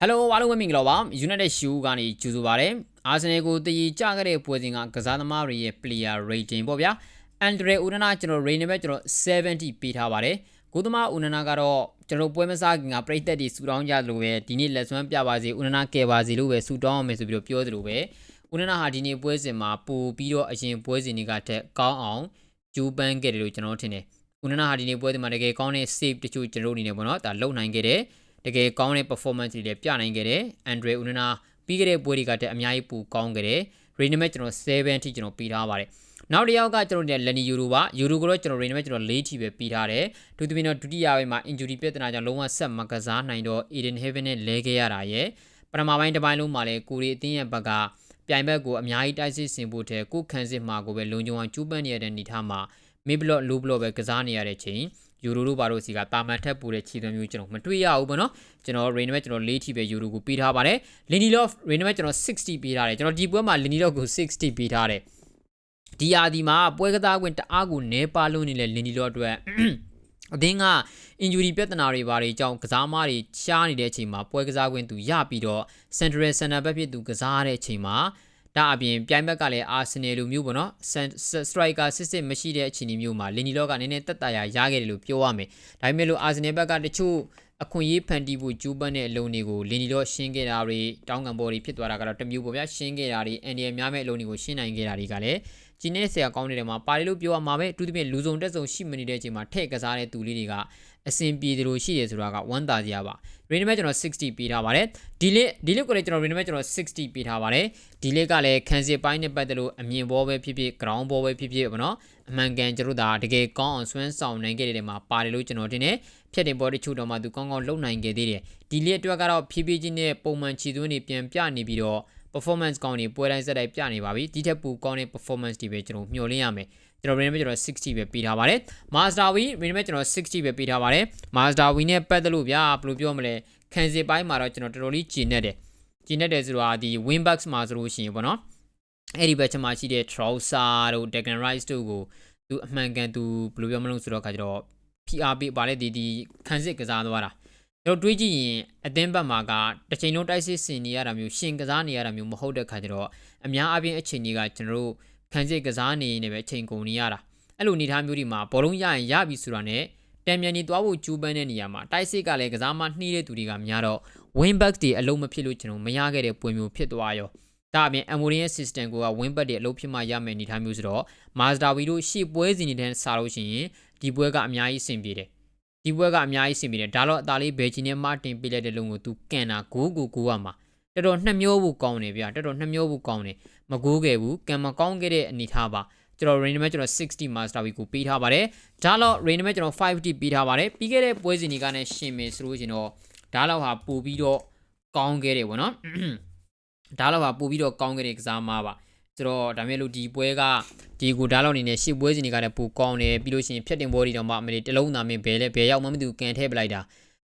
ဟယ်လိုအားလုံးပဲမင်္ဂလာပါ United Shoe ကနေကြိုဆိုပါရစေအာဆင်နယ်ကိုတည်ကြခဲ့တဲ့ပွဲစဉ်ကကစားသမားတွေရဲ့ player rating ပေါ့ဗျာအန်ဒရေဦးနနာကျွန်တော် rating ပဲကျွန်တော်70ပေးထားပါတယ်ကိုသမားဦးနနာကတော့ကျွန်တော်ပွဲမစားခင်ကပြိသက်တွေဆူတောင်းကြသလိုပဲဒီနေ့လက်စွမ်းပြပါစေဦးနနာကယ်ပါစေလို့ပဲဆူတောင်းအောင်မယ်ဆိုပြီးတော့ပြောသလိုပဲဦးနနာဟာဒီနေ့ပွဲစဉ်မှာပို့ပြီးတော့အရင်ပွဲစဉ်တွေကထက်ကောင်းအောင်ကျူးပန်းခဲ့တယ်လို့ကျွန်တော်ထင်တယ်ဦးနနာဟာဒီနေ့ပွဲစဉ်မှာတကယ်ကောင်းတဲ့ save တချို့ကျွန်တော်အနေနဲ့ပေါ့နော်ဒါလုံနိုင်ခဲ့တယ် တကယ်ကောင်းတဲ့ performance တွေလည်းပြနိုင်ခဲ့တယ်။ Andre Unana ပြီးခဲ့တဲ့ပွဲတွေကတည်းကအများကြီးပိုကောင်းခဲ့တယ်။ Rain နဲ့ကျွန်တော်7ထိကျွန်တော်ပေးထားပါတယ်။နောက်တစ်ယောက်ကကျွန်တော်တို့ Lenny Euro ပါ Euro ကတော့ကျွန်တော် Rain နဲ့ကျွန်တော်4ထိပဲပေးထားတယ်။ဒုတိယတော့ဒုတိယပိုင်းမှာ injury ပြဿနာကြောင့်လုံးဝဆက်မကစားနိုင်တော့ Eden Heaven နဲ့လဲခဲ့ရတာရဲ့ပထမပိုင်းတစ်ပိုင်းလုံးမှာလည်းကိုရီအသင်းရဲ့ဘက်ကပြိုင်ဘက်ကိုအများကြီးတိုက်စစ်ဆင်ဖို့တဲ့ကိုခန်းစစ်မှာကိုပဲလုံခြုံအောင်ကျူးပန်းနေရတဲ့အနေထားမှာ mid block low block ပဲကစားနေရတဲ့ချိန် ယူရိုတို့ဘာလို့စီကတာမန်ထက်ပိုတဲ့ခြေသွင်းမျိုးကျွန်တော်မတွေ့ရဘူးပေါ့နော်ကျွန်တော် rain မဲ့ကျွန်တော်၄ထိပဲယူရိုကိုပေးထားပါတယ် lindy love rain မဲ့ကျွန်တော်60ပေးထားတယ်ကျွန်တော်ဒီပွဲမှာ lindy love ကို60ပေးထားတယ်ဒီအာဒီမှာပွဲကစားခွင့်တအားကိုနဲပါလို့နေတဲ့ lindy love အတွက်အသင်းက injury ပြဿနာတွေဘာတွေကြောင့်ကစားမတွေရှားနေတဲ့အချိန်မှာပွဲကစားခွင့်သူရပြီးတော့ central center back ဖြစ်သူကစားတဲ့အချိန်မှာ ဒါအပြင်ပြိုင်ဘက်ကလည်းအာဆင်နယ်လိုမျိုးပေါ့နော်စထရိုက်ကာစစ်စစ်မရှိတဲ့အခြေအနေမျိုးမှာလင်နီလော့ကနည်းနည်းတက်တာရရခဲ့တယ်လို့ပြောရမယ်ဒါပေမဲ့လို့အာဆင်နယ်ဘက်ကတချို့ အခွင့်အရေးဖန်တီးဖို့ကျူးပန်းတဲ့အလုံးတွေကိုလင်နီလော့ရှင်းခဲ့တာတွေတောင်းကံပေါ်တွေဖြစ်သွားတာကတော့တမျိုးပေါ့ဗျာရှင်းခဲ့တာတွေအန်ဒီယများမဲ့အလုံးတွေကိုရှင်းနိုင်ခဲ့တာတွေကလည်းကျင်းနေဆရာကောင်းနေတဲ့မှာပါလေလို့ပြောရမှာပဲအထူးသဖြင့်လူစုံတက်စုံရှိမနေတဲ့အချိန်မှာထည့်ကစားတဲ့သူလေးတွေကအဆင်ပြေတယ်လို့ရှိတယ်ဆိုတာကဝမ်းသာစရာပါ rain မဲ့ကျွန်တော်60ပေးထားပါတယ်ဒီလေးဒီလေးကိုလည်းကျွန်တော် rain မဲ့ကျွန်တော်60ပေးထားပါတယ်ဒီလေးကလည်းခံစစ်ပိုင်းနဲ့ပတ်သက်လို့အမြင်ဘောပဲဖြစ်ဖြစ် ground ဘောပဲဖြစ်ဖြစ်ပေါ့နော်အမှန်ကန်ကျွန်တော်ဒါတကယ်ကောင်းအောင်ဆွမ်းဆောင်နိုင်ခဲ့တဲ့နေရာမှာပါတယ်လို့ကျွန်တော်တင်တယ် ဖြတ်တင်ဘောတချို့တော့မှသူကောင်းကောင်းလုပ်နိုင်ခဲ့သေးတယ်ဒီလေးအတွက်ကတော့ဖြည်းဖြည်းချင်းနဲ့ပုံမှန်ခြေသွင်းနေပြန်ပြနေပြီးတော့ performance ကောင်းနေပွဲတိုင်းစက်တိုင်းပြနေပါပြီဒီထက်ပိုကောင်းတဲ့ performance တွေပဲကျွန်တော်မျှော်လင့်ရမယ်ကျွန်တော် range ကျွန်တော်60ပဲပေးထားပါတယ် master win range ကျွန်တော်60ပဲပေးထားပါတယ် master win နဲ့ပတ်သက်လို့ဗျာဘယ်လိုပြောမလဲခံစစ်ပိုင်းမှာတော့ကျွန်တော်တော်တော်လေးကျင်နေတယ်ကျင်နေတယ်ဆိုတော့ဒီ win box မှာဆိုလို့ရှိရင်ပေါ့နော်အဲ့ဒီဘက်ချမှာရှိတဲ့ trouser တို့ Declan Rice တို့ကိုသူအမှန်ကန်သူဘယ်လိုပြောမလို့ဆိုတော့ခါကျတော့ PR ပေးပါလေဒီဒီခံစစ်ကစားသွားတာကျွန်တော်တွေးကြည့်ရင်အသင်းဘက်မှာကတစ်ချိန်လုံးတိုက်စစ်ဆင်နေရတာမျိုးရှင်ကစားနေရတာမျိုးမဟုတ်တဲ့ခါကျတော့အများအပြားအချိန်ကြီးကကျွန်တော်တို့ခံစစ်ကစားနေနေပဲအချိန်ကုန်နေရတာအဲ့လိုအနေထားမျိုးတွေမှာဘောလုံးရရင်ရပြီဆိုတာနဲ့တံမြန်နေသွားဖို့ကြိုးပမ်းတဲ့နေရာမှာတိုက်စစ်ကလည်းကစားမနှီးတဲ့သူတွေကများတော့ win back တွေအလုံးမဖြစ်လို့ကျွန်တော်မရခဲ့တဲ့ပွဲမျိုးဖြစ်သွားရောဒါအပြင် Amorin ရဲ့ system ကိုက win back တွေအလုံးဖြစ်မှရမယ်အနေထားမျိုးဆိုတော့ Mazda V တို့ရှေ့ပွဲစဉ်နေတဲ့စားလို့ရှိရင် ဒီပွဲကအများကြီးအဆင်ပြေတယ်ဒီပွဲကအများကြီးဆင်ပြေတယ်ဒါတော့အသားလေးဘယ်ချီနဲ့မတင်ပေးလိုက်တဲ့လုံကိုသူကန်တာဂိုးကိုကိုကမှာတော်တော်နှမျောဖို့ကောင်းတယ်ဗျာတော်တော်နှမျောဖို့ကောင်းတယ်မကိုးခဲ့ဘူးကံမကောင်းခဲ့တဲ့အနေထားပါကျွန်တော် range မဲ့ကျွန်တော်60 master week ကိုပေးထားပါတယ်ဒါတော့ range မဲ့ကျွန်တော်50ပေးထားပါတယ်ပြီးခဲ့တဲ့ပွဲစဉ်တွေကနဲ့ရှင်မယ်ဆိုလို့ရှင်တော့ဒါတော့ဟာပို့ပြီးတော့ကောင်းခဲ့တယ်ဗောနော်ဒါတော့ဟာပို့ပြီးတော့ကောင်းခဲ့တဲ့ကစားမားပါ ဆိုတော့ဒါမဲ့လို့ဒီပွဲကဒီကိုဒါလောက်အနေနဲ့ရှစ်ပွဲစဉ်တွေကလည်းပိုကောင်းတယ်ပြီးလို့ရှိရင်ဖြတ်တင်ပွဲတွေတော့မှအမေတလုံးသားမင်းဘယ်လဲဘယ်ရောက်မှမသိဘူးကန်ထဲပလိုက်တာ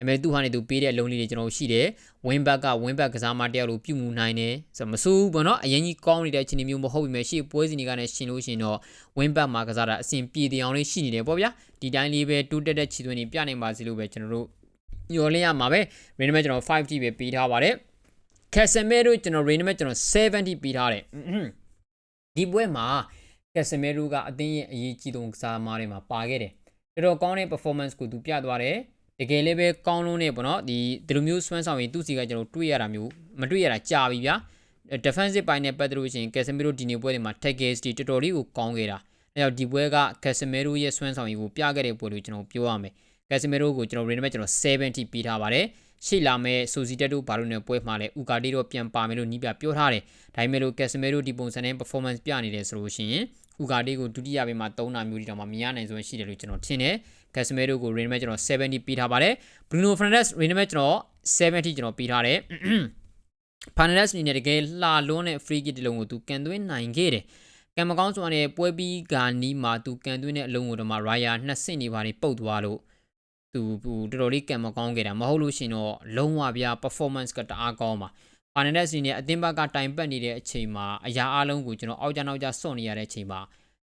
အမေသူ့ဟာနေသူပေးတဲ့အလုံးလေးတွေကျွန်တော်ရှိတယ်ဝင်းဘက်ကဝင်းဘက်ကစားမတယောက်လိုပြုမှုနိုင်တယ်ဆိုတော့မစိုးဘူးပေါ့နော်အရင်ကြီးကောင်းနေတဲ့အခြေအနေမျိုးမဟုတ်ပြီမဲ့ရှေ့ပွဲစဉ်တွေကလည်းရှင်လို့ရှင်တော့ဝင်းဘက်မှာကစားတာအဆင်ပြေတဲ့အောင်လေးရှိနေတယ်ပေါ့ဗျာဒီတိုင်းလေးပဲတိုးတက်တဲ့ခြေသွင်းတွေပြနိုင်ပါစေလို့ပဲကျွန်တော်တို့ညော်လင်းရမှာပဲ range မဲ့ကျွန်တော် 5T ပဲပေးထားပါတယ် Casemiro ကျွန်တော် range မဲ့ကျွန်တော်70ပေးထားတယ် ဒီပွဲမှာ Casemiro ကအသင်းရဲ့အရေးကြီးဆုံးကစားသမားတွေမှာပါခဲ့တယ်တော်တော်ကောင်းတဲ့ performance ကိုသူပြသွားတယ်တကယ်လည်းပဲကောင်းလုံးနဲ့ပေါ့နော်ဒီဒီလိုမျိုးဆွမ်းဆောင်ရင်သူ့စီကကျွန်တော်တွေ့ရတာမျိုးမတွေ့ရတာကြာပြီဗျာ defensive ပိုင်းနဲ့ပတ်သက်လို့ရှိရင် Casemiro ဒီနေ့ပွဲတွေမှာ tackles တွေတော်တော်လေးကိုကောင်းခဲ့တာအဲကြောင့်ဒီပွဲက Casemiro ရဲ့ဆွမ်းဆောင်ရည်ကိုပြခဲ့တဲ့ပွဲလို့ကျွန်တော်ပြောရမယ် Casemiro ကိုကျွန်တော် rating မဲ့ကျွန်တော်70ပေးထားပါတယ် ရှိလာမဲ့ Sociedad တို့ဘာလို့ ਨੇ ပွဲမှာလဲ Ugarte တော့ပြန်ပါမယ်လို့နီးပြပြောထားတယ်ဒါပေမဲ့လို့ Casemiro ဒီပုံစံနဲ့ performance ပြနေတယ်ဆိုလို့ရှိရင် Ugarte ကိုဒုတိယပိုင်းမှာသုံးတာမျိုးဒီတော့မှမရနိုင်စွမ်းရှိတယ်လို့ကျွန်တော်ထင်တယ် Casemiro ကို rating မဲ့ကျွန်တော်70ပေးထားပါတယ် Bruno Fernandes rating မဲ့ကျွန်တော်70ကျွန်တော်ပေးထားတယ် Fernandes အနေနဲ့တကယ်လှလွန်းတဲ့ free kick တလုံးကိုသူကန်သွင်းနိုင်ခဲ့တယ်ကံမကောင်းစွာနဲ့ပွဲပြီးကနီးမှာသူကန်သွင်းတဲ့အလုံးကိုတော့မှ Raya နှစ်ဆင့်နေပါနေပုတ်သွားလို့ သူတော်တော်လေးကံမကောင်းခဲ့တာမဟုတ်လို့ရှင်တော့လုံးဝပြ performance ကတအားကောင်းပါပါနေတဲ့စီနဲ့အသင်းဘက်ကတိုင်ပတ်နေတဲ့အချိန်မှာအရာအလုံးကိုကျွန်တော်အောက်ကြနောက်ကြစွန့်နေရတဲ့အချိန်မှာ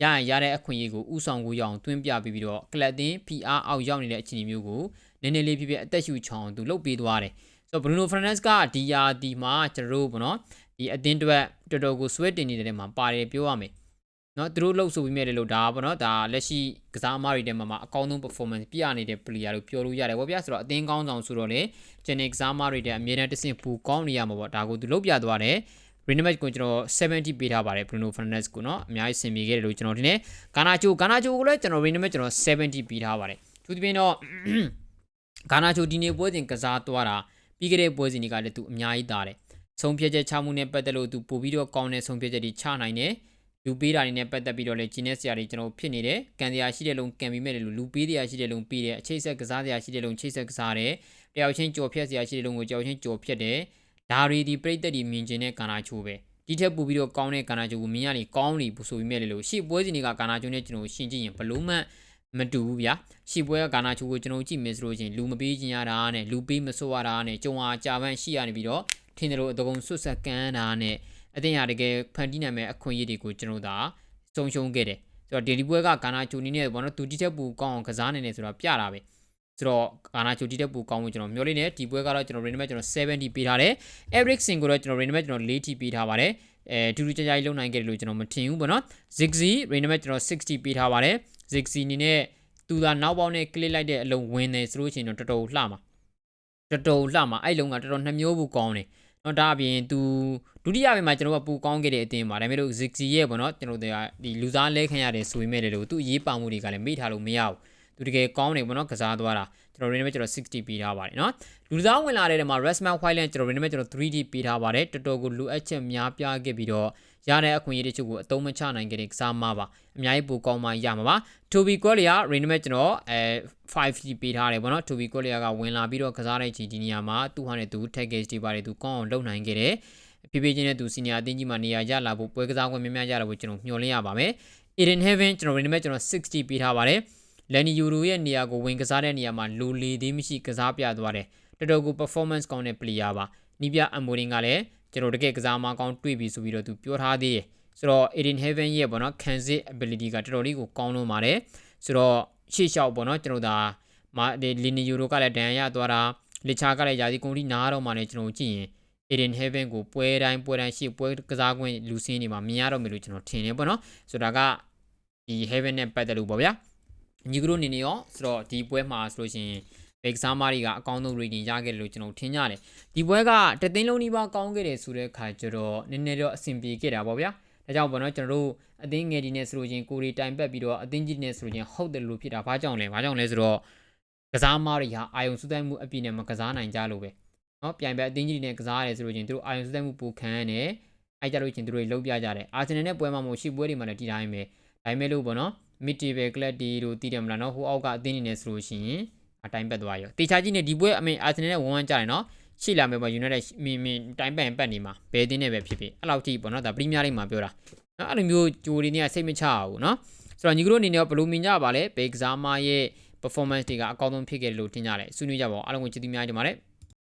ရရင်ရတဲ့အခွင့်အရေးကိုဥဆောင်ကိုရအောင်တွင်းပြပြီးပြီးတော့ကလပ်တင်း PR အောက်ရောက်နေတဲ့အခြေအနေမျိုးကိုနည်းနည်းလေးဖြစ်ဖြစ်အသက်ရှူချောင်းသူလှုပ်ပေးသွားတယ်ဆိုတော့ Bruno Fernandes ကဒီယာဒီမှာကျွန်တော်တို့ပေါ့နော်ဒီအသင်းအတွက်တော်တော်ကို sweat တင်နေတဲ့ထဲမှာပါတယ်ပြောရမယ် နော်သူတို့လှုပ်ဆိုပြီးမြဲတယ်လို့ဒါပေါ့နော်ဒါလက်ရှိကစားအမားတွေထဲမှာမှာအကောင်းဆုံး performance ပြနေတဲ့ player လို့ပြောလို့ရတယ်ဗောဗျာဆိုတော့အသင်းကောင်းဆောင်ဆိုတော့လေဂျန်နစ်ကစားအမားတွေတဲ့အမြဲတမ်းတစ်ဆင့်ပူကောင်းနေရမှာပေါ့ဒါကိုသူလုပ်ပြသွားတယ် Green match ကိုကျွန်တော်70ပေးထားပါတယ် Bruno Fernandes ကိုเนาะအများကြီးဆင်ပြေခဲ့တယ်လို့ကျွန်တော်ဒီနေ့ဂါနာချိုဂါနာချိုကိုလည်းကျွန်တော် Green match ကျွန်တော်70ပေးထားပါတယ်သူဒီပြင်တော့ဂါနာချိုဒီနေ့ပွဲစဉ်ကစားသွားတာပြီးခဲ့တဲ့ပွဲစဉ်တွေကလည်းသူအများကြီးတာတယ်ဆုံးဖြတ်ချက်ချမှုနဲ့ပတ်သက်လို့သူပို့ပြီးတော့ကောင်းတဲ့ဆုံးဖြတ်ချက်တွေချနိုင်တယ် လူပေးတာတွေနဲ့ပတ်သက်ပြီးတော့လည်းဂျင်းနဲ့ဆရာတွေကျွန်တော်ဖြစ်နေတယ်ကန်တရားရှိတဲ့လုံးကန်ပြီးမဲ့တယ်လို့လူပေးတရားရှိတဲ့လုံးပေးတယ်အချိတ်ဆက်ကစားတရားရှိတဲ့လုံးချိတ်ဆက်ကစားတယ်တယောက်ချင်းကြော်ဖြတ်ဆရာရှိတဲ့လုံးကိုကြောက်ချင်းကြော်ဖြတ်တယ်ဒါရီဒီပြိတက်ဒီမြင်ကျင်တဲ့ကာနာချိုပဲဒီထက်ပိုပြီးတော့ကောင်းတဲ့ကာနာချိုကိုမြင်ရနေကောင်းနေဘူးဆိုပြီးမဲ့လေလို့ရှေ့ပွဲစဉ်တွေကကာနာချိုနဲ့ကျွန်တော်ရှင်းကြည့်ရင်ဘလို့မှမတူဘူးဗျာရှေ့ပွဲကကာနာချိုကိုကျွန်တော်ကြည့်မယ်ဆိုလို့ချင်းလူမပေးချင်ရတာနဲ့လူပေးမဆိုးရတာနဲ့ကြုံအားကြာပန်းရှိရနေပြီးတော့ထင်တယ်လို့အတကုံဆွတ်ဆက်ကန်းတာနဲ့ အတင်းရတကယ်ဖန်တီးနိုင်မဲ့အခွင့်အရေးတွေကိုကျွန်တော်ဒါစုံရှုံးခဲ့တယ်ဆိုတော့ဒီဒီပွဲကကာနာချိုနီးနဲ့ဘောနော်သူတိချက်ပူကောင်းအောင်ကစားနေတယ်ဆိုတာပြတာပဲဆိုတော့ဂါနာချိုတီတက်ပူကောင်းမှုကျွန်တော်မျှော်လင့်နေဒီပွဲကတော့ကျွန်တော် rain match ကျွန်တော်70ပေးထားတယ် Ericsson ကိုတော့ကျွန်တော် rain match ကျွန်တော်4 t ပေးထားပါတယ်အဲတူတူကြကြကြီးလုံနိုင်ခဲ့တယ်လို့ကျွန်တော်မထင်ဘူးပေါ့နော် Ziggy rain match ကျွန်တော်60ပေးထားပါတယ် Ziggy အနေနဲ့သူသာနောက်ပေါင်းနဲ့ click လိုက်တဲ့အလုံးဝင်နေဆိုလို့ရှိရင်တော့တော်တော်လှမှာတော်တော်လှမှာအဲ့လုံးကတော်တော်နှမျိုးဘူးကောင်းတယ် နော်ဒါအပြင်သူဒုတိယပိုင်းမှာကျွန်တော်ကပူကောင်းခဲ့တဲ့အတင်းပါဒါပေမဲ့လို့ Ziggy ရဲ့ပေါ့နော်ကျွန်တော်တို့ကဒီလူစားလဲခံရတယ်ဆိုပေမဲ့လည်းသူအရေးပါမှုတွေကလည်းမေ့ထားလို့မရဘူးသူတကယ်ကောင်းတယ်ပေါ့နော်ကစားသွားတာကျွန်တော်ရင်းနဲ့ကျွန်တော် 60p ထားပါတယ်နော်လူစားဝင်လာတဲ့နေရာမှာ Resman Whiteland ကျွန်တော်ရင်းနဲ့ကျွန်တော် 3D ပေးထားပါတယ်တော်တော်ကိုလိုအပ်ချက်များပြားခဲ့ပြီးတော့ ရတဲ့အခွင့်အရေးတချို့ကိုအသုံးမချနိုင်ခဲ့တဲ့ကစားမပါအများကြီးပိုကောင်းမှရမှာပါ Toby Collier range ကျွန်တော်အဲ 5D ပေးထားတယ်ပေါ့နော် Toby Collier ကဝင်လာပြီးတော့ကစားတဲ့အချိန်ဒီနေရာမှာသူ့ဟာနဲ့သူ package တွေပါတယ်သူကောင်းအောင်လုပ်နိုင်ခဲ့တယ်ဖြည်းဖြည်းချင်းနဲ့သူစီနီယာအသင်းကြီးမှာနေရာရလာဖို့ပွဲကစားခွင့်များများရတာကိုကျွန်တော်မျှော်လင့်ရပါမယ် Eden Heaven ကျွန်တော် range ကျွန်တော်60ပေးထားပါတယ်လန်နီယူရိုရဲ့နေရာကိုဝင်ကစားတဲ့နေရာမှာလိုလေသေးမရှိကစားပြသွားတယ်တော်တော်ကို performance ကောင်းတဲ့ player ပါနီးပြအမိုရင်ကလည်း ကျွန်တော်တကယ်ကစားမကောင်းတွေ့ပြီဆိုပြီးတော့သူပြောထားသေးတယ်ဆိုတော့ Eden Heaven ရဲ့ပေါ့နော်ခံစစ် ability ကတော်တော်လေးကိုကောင်းလွန်ပါတယ်ဆိုတော့ရှေ့လျှောက်ပေါ့နော်ကျွန်တော်ဒါမာဒီလီနီယူရိုကလည်းဒဏ်ရာရသွားတာလစ်ချာကလည်းယာဒီကုန်တီနားတော့မှလည်းကျွန်တော်ကြည့်ရင် Eden Heaven ကိုပွဲတိုင်းပွဲတိုင်းရှေ့ပွဲကစားခွင့်လူစင်းနေမှာမြင်ရတော့မယ်လို့ကျွန်တော်ထင်တယ်ပေါ့နော်ဆိုတော့ဒါကဒီ Heaven နဲ့ပတ်သက်လို့ပေါ့ဗျာညီကတို့အနေနဲ့ရောဆိုတော့ဒီပွဲမှာဆိုလို့ရှိရင် ဘေကစားမားတွေကအကောင်းဆုံး rating ရခဲ့တယ်လို့ကျွန်တော်ထင်ကြတယ်ဒီပွဲကတသိန်းလုံးနီးပါးကောင်းခဲ့တယ်ဆိုတဲ့အခါကျတော့နည်းနည်းတော့အဆင်ပြေခဲ့တာပေါ့ဗျာဒါကြောင့်ပေါ့နော်ကျွန်တော်တို့အသင်းငယ်ဒီနဲ့ဆိုလို့ချင်းကိုရီတိုင်ပတ်ပြီးတော့အသင်းကြီးနဲ့ဆိုလို့ချင်းဟုတ်တယ်လို့ဖြစ်တာဘာကြောင့်လဲဘာကြောင့်လဲဆိုတော့ကစားမားတွေဟာအာယုံစုတိုင်းမှုအပြည့်နဲ့မကစားနိုင်ကြလို့ပဲနော်ပြိုင်ဘက်အသင်းကြီးတွေနဲ့ကစားရတယ်ဆိုလို့ချင်းသူတို့အာယုံစုတိုင်းမှုပိုခံရတယ်အဲကြလို့ချင်းသူတို့တွေလုံးပြကြတယ်အာဆင်နယ်နဲ့ပွဲမှာမရှိပွဲတွေမှာလည်းဒီတိုင်းပဲဒါပေမဲ့လို့ပေါ့နော် mid table club တွေတို့တည်တယ်မလားနော်ဟိုအောက်ကအသင်းတွေနဲ့ဆိုလို့ရှိရင် အတိုင်းပတ်သွားရောတေချာကြီးနေဒီပွဲအမေအာဆင်နယ်နဲ့ဝန်းဝန်းကြတယ်နော်ရှိလာမယ်ပေါ့ United မင်းမင်းတိုင်းပတ်ပတ်နေမှာဘယ်တင်းနဲ့ပဲဖြစ်ဖြစ်အဲ့လောက်ထိပေါ့နော်ဒါပရီးမီးယားလိမှာပြောတာနော်အဲ့လိုမျိုးဂျိုဒီနေကစိတ်မချဘူးနော်ဆိုတော့ညီကတို့အနေနဲ့ဘယ်လိုမြင်ကြပါလဲဘေကစားမရဲ့ performance တွေကအကောင်းဆုံးဖြစ်ခဲ့တယ်လို့ထင်ကြတယ်ဆွေးနွေးကြပါဦးအားလုံးကိုကျေးဇူးများတင်ပါတယ်